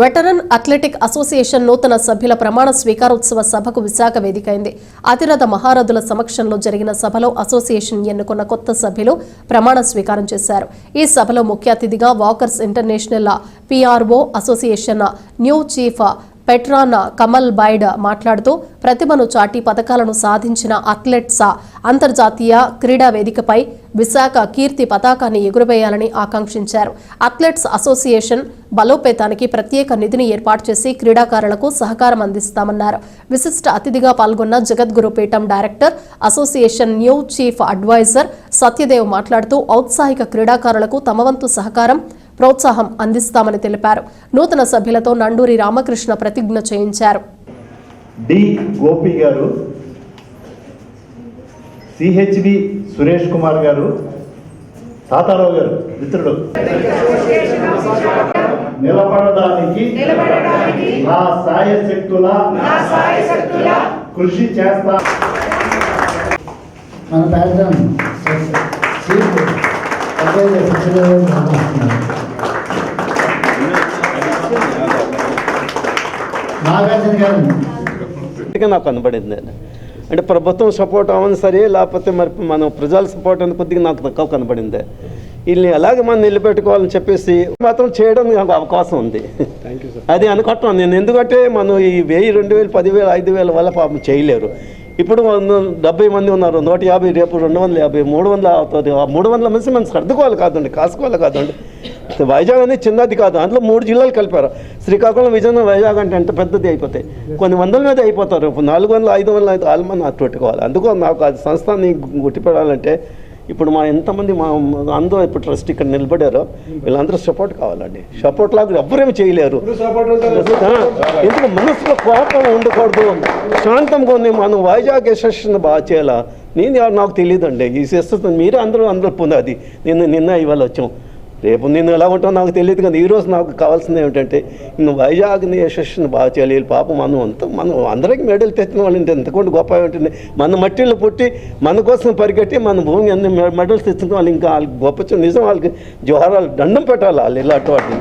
Veteran athletic association నూతన సభ్యుల ప్రమాణ స్వీకారోత్సవ సభకు విశాఖ వేదికైంది. అతిరథ మహారథుల సమక్షంలో జరిగిన సభలో అసోసియేషన్ ఎన్నుకున్న కొత్త సభ్యులు ప్రమాణ స్వీకారం చేశారు. ఈ సభలో ముఖ్య అతిథిగా Walkers International PRO association new chief patron Kamal Baid మాట్లాడుతూ ప్రతిభను చాటి పథకాలను సాధించిన అథ్లెట్స్ అంతర్జాతీయ క్రీడా వేదికపై విశాఖ కీర్తి పతాకాన్ని ఎగురవేయాలని ఆకాంక్షించారు. అథ్లెట్స్ అసోసియేషన్ బలోపేతానికి ప్రత్యేక నిధిని ఏర్పాటు చేసి క్రీడాకారులకు సహకారం అందిస్తామన్నారు. విశిష్ట అతిథిగా పాల్గొన్న Jagadguru Peetham director association new chief adviser Satyadev మాట్లాడుతూ ఔత్సాహిక క్రీడాకారులకు తమవంతు సహకారం ప్రోత్సాహం అందిస్తామని తెలిపారు. నూతన సభ్యులతో నండూరి రామకృష్ణ ప్రతిజ్ఞ చేయించారు. డి. గోపి గారు సిహెచ్వి సురేష్ కుమార్ గారు తాతారావు గారు మిత్రుడు. నిలబడడానికి నా సాయ శక్తుల కృషి చేస్తా. మన పేదం నాగార్జున గారు. ఇక నాకు కనబడింది అంటే ప్రభుత్వం సపోర్ట్ అవ్వని సరే లేకపోతే మరి మన ప్రజల సపోర్ట్ అని కొద్దిగా నాకు తక్కువ కనబడింది. వీళ్ళని ఎలాగ మనం నిలబెట్టుకోవాలని చెప్పేసి మాత్రం చేయడం నాకు అవకాశం ఉంది. అది అనుకుంటున్నాను నేను ఎందుకంటే మనం ఈ వెయ్యి రెండు వేలు పదివేలు ఐదు వేల వల్ల పాపం చేయలేరు. ఇప్పుడు డెబ్బై మంది ఉన్నారు నూట యాభై రేపు రెండు వందల యాభై మూడు వందల అవుతుంది ఆ మూడు వందల మంది మనం సర్దుకోవాలి కాదండి కాసుకోవాలి కాదండి. వైజాగ్ అనేది చిన్నది కాదు అందులో మూడు జిల్లాలు కలిపారు. శ్రీకాకుళం విజయనగరం వైజాగ్ అంటే ఎంత పెద్దది అయిపోతాయి కొన్ని వందల మీద అయిపోతారు నాలుగు వందల ఐదు వందల ఐదు వాళ్ళు మంది పెట్టుకోవాలి. అందుకో నాకు అది సంస్థాన్ని గుట్టిపెడాలంటే ఇప్పుడు మా ఎంతమంది మా అందరూ ఇప్పుడు ట్రస్ట్ ఇక్కడ నిలబడారో వీళ్ళందరూ సపోర్ట్ కావాలండి. సపోర్ట్ లాగా ఎవ్వరేమి చేయలేరు. ఎందుకు మనసులో కోపం ఉండకూడదు? శాంతంగా ఉంది. మనం వైజాగ్ యశస్సును బాగా చేయాలా? నేను నాకు తెలియదండి ఈ యశస్సు మీరే అందరూ అందరూ పొందాది నిన్న నిన్న ఇవాళ వచ్చాం. రేపు నేను ఎలా ఉంటావు నాకు తెలియదు కానీ ఈరోజు నాకు కావాల్సింది ఏమిటంటే నువ్వు వైజాగ్ని యశస్సుని బాగా చేయాలి పాపం మనం అంత మనం అందరికీ మెడల్ తెచ్చిన వాళ్ళు ఇంత ఎంతకుండా గొప్ప ఉంటుంది మన మట్టిలో పుట్టి మన కోసం పరిగెట్టి మన భూమి అన్ని మె- మెడల్స్ తెచ్చిన వాళ్ళు ఇంకా వాళ్ళకి గొప్ప నిజం వాళ్ళకి జోహారాలు దండం పెట్టాలి వాళ్ళు ఇలాంటి వాటిని.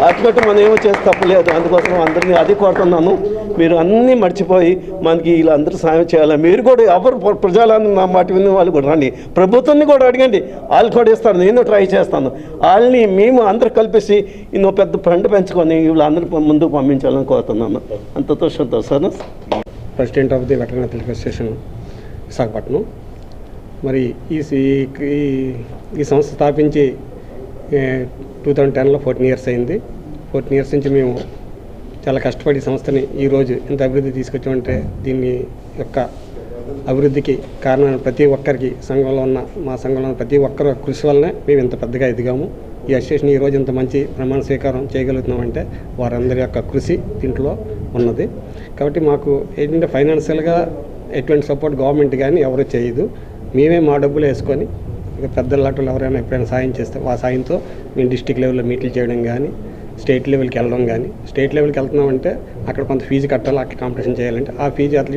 అటువంటి మనం ఏమో చేసి తప్పలేదు అందుకోసం అందరినీ అది కోరుతున్నాను. మీరు అన్నీ మర్చిపోయి మనకి వీళ్ళందరూ సాయం చేయాలి? మీరు కూడా ఎవరు ప్రజలందరూ నా మాట విన్న వాళ్ళు కూడా రండి. ప్రభుత్వాన్ని కూడా అడగండి. వాళ్ళు కూడా ఇస్తారు. నేను ట్రై చేస్తాను. వాళ్ళని మేము అందరూ కలిపేసి ఇంకో పెద్ద ఫ్రెండ్ పెంచుకొని వీళ్ళందరూ ముందుకు పంపించాలని కోరుతున్నాను. అంతతో sir. President of the veteran athletic association Visakhapatnam. మరి ఈ ఈ- ఈ సంస్థ స్థాపించి టూ థౌజండ్ టెన్లో ఫోర్టీన్ ఇయర్స్ అయింది. ఫోర్టీన్ ఇయర్స్ నుంచి మేము చాలా కష్టపడి ఈ సంస్థని ఈరోజు ఇంత అభివృద్ధి తీసుకొచ్చామంటే దీన్ని యొక్క అభివృద్ధికి కారణమైన ప్రతి ఒక్కరికి సంఘంలో ఉన్న మా సంఘంలో ఉన్న ప్రతి ఒక్కరు కృషి వల్లనే మేము ఇంత పెద్దగా ఎదిగాము. ఈ అసోసియేషన్ ఈరోజు ఇంత మంచి ప్రమాణ స్వీకారం చేయగలుగుతున్నామంటే వారందరి యొక్క కృషి దీంట్లో ఉన్నది. కాబట్టి మాకు ఏంటంటే ఫైనాన్షియల్గా ఎటువంటి సపోర్ట్ గవర్నమెంట్ కానీ ఎవరు చేయదు. మేమే మా డబ్బులు వేసుకొని ఇక పెద్ద లాంటి ఎవరైనా ఎప్పుడైనా సాయం చేస్తే ఆ సాయంతో మేము డిస్టిక్ లెవెల్లో మీట్లు చేయడం కానీ స్టేట్ లెవెల్కి వెళ్ళడం కానీ స్టేట్ లెవెల్కి వెళ్తున్నామంటే అక్కడ కొంత ఫీజు కట్టాలి అక్కడ కాంపిటీషన్ చేయాలంటే ఆ ఫీజు అట్లీస్ట్